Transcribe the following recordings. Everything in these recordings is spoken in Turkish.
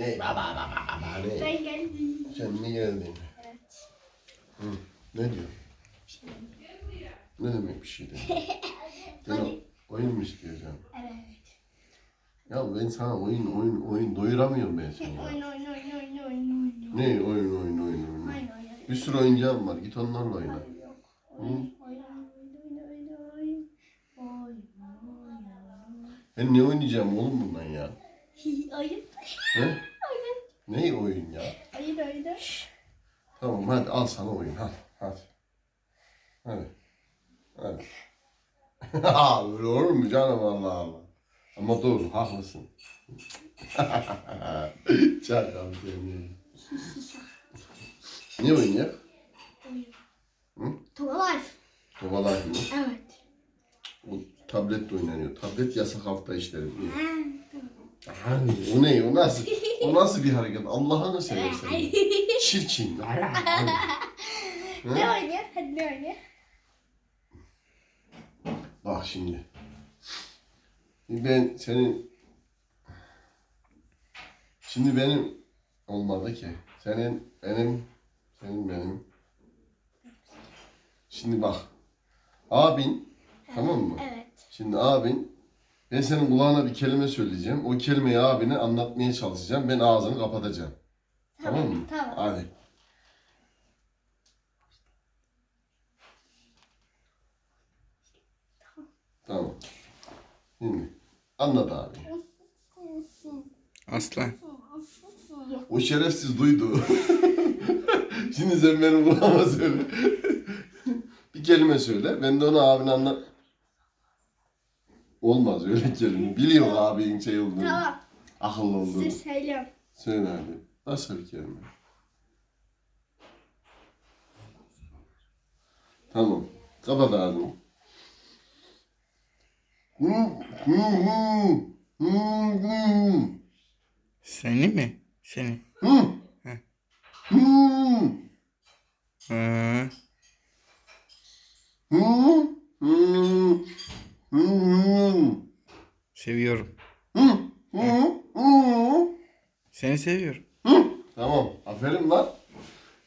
Ne baba baba baba ne? Ben geldim. Sen mi geldin? Evet. Hı. Ne diyor? Ne demek bir şey değil? Sen oyun mu istiyorsun? Evet. Ya ben sana oyun oyun oyun doyuramıyorum ben seni. ya. Oyun oyun oyun oyun oyun oyun. Ne oyun oyun oyun oyun? Oyun oyun. Bir sürü oyuncağım var. Git onlarla oyna. Hayır yok. Oyun oyun oyun oyun. Oyun oyun. Ben ne oynayacağım oğlum bundan ya? Oyun. He? Oyun. Ne oyun ya? Oyun oyun. Tamam hadi al sana oyun hadi hadi. Hadi. Hadi. Ha, Böyle olur mu canım Allah Allah. Ama doğru haklısın. Çakal seni. Ne oynuyor? Oyun. Hı? Tuvalar. Kovalar mı? Evet. O tabletle oynanıyor. Tablet yasak hafta işleri. Hani o ne? O nasıl? O nasıl bir hareket? Allah'ını seversen. Çirkin. Ne oynuyor? Hadi ne oynuyor? Bak şimdi. Ben senin Şimdi benim olmadı ki. Senin benim senin benim. Şimdi bak. Abin tamam mı? Evet. Şimdi abin ben senin kulağına bir kelime söyleyeceğim. O kelimeyi abine anlatmaya çalışacağım. Ben ağzını kapatacağım. Tamam mı? Tamam. Hadi. Tamam. Şimdi anlat abi. Aslan. O şerefsiz duydu. Şimdi sen benim kulağıma söyle. bir kelime söyle. Ben de onu abine anlat. Olmaz öyle kelime. Biliyor abinin şey olduğunu. Tamam. Akıllı olduğunu. Size söylüyorum. Söyle hadi. Nasıl bir kelime? Tamam. Kapat ağzını. Seni mi? Seni. Hı, Hı. hı, hı, hı, hı. Seviyorum. Hı, hı, hı. Seni seviyorum. Hı. Tamam. Aferin lan.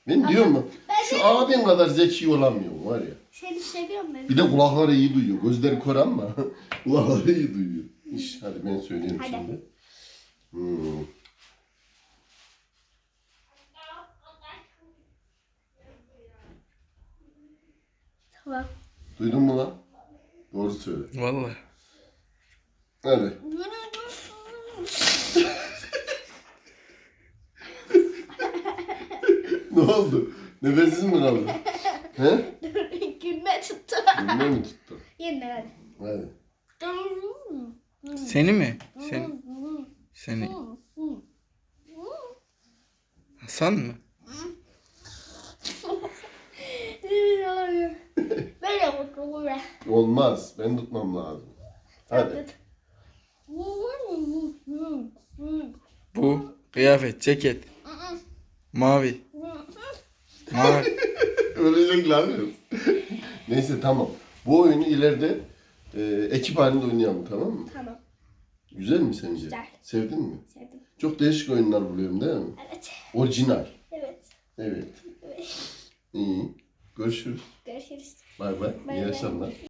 Ben diyorum mu? Şu abin kadar zeki olamıyorum var ya. Seni seviyorum ben. Bir de kulakları iyi duyuyor. Gözleri kör ama kulakları iyi duyuyor. İş, hadi ben söyleyeyim Hadi. şimdi. Hmm. Tamam. Duydun mu lan? Doğru söyle. Vallahi. Hadi. ne oldu? Nefessiz mi kaldın? He? Gülme tuttu. Gülme mi tuttu? Yine Hadi. hadi. Seni mi? Seni. Seni. Hasan mı? Böyle mutlu be. Olmaz. Ben tutmam lazım. Hadi. Bu kıyafet, ceket. Mavi. Mavi. Ölecek lan. Neyse tamam. Bu oyunu ileride e, ekip halinde oynayalım tamam mı? Tamam. Güzel mi sence? Güzel. Sevdin mi? Sevdim. Çok değişik oyunlar buluyorum değil mi? Evet. Orijinal. Evet. Evet. Evet. İyi. Görüşürüz. Görüşürüz. Bay bay. İyi akşamlar.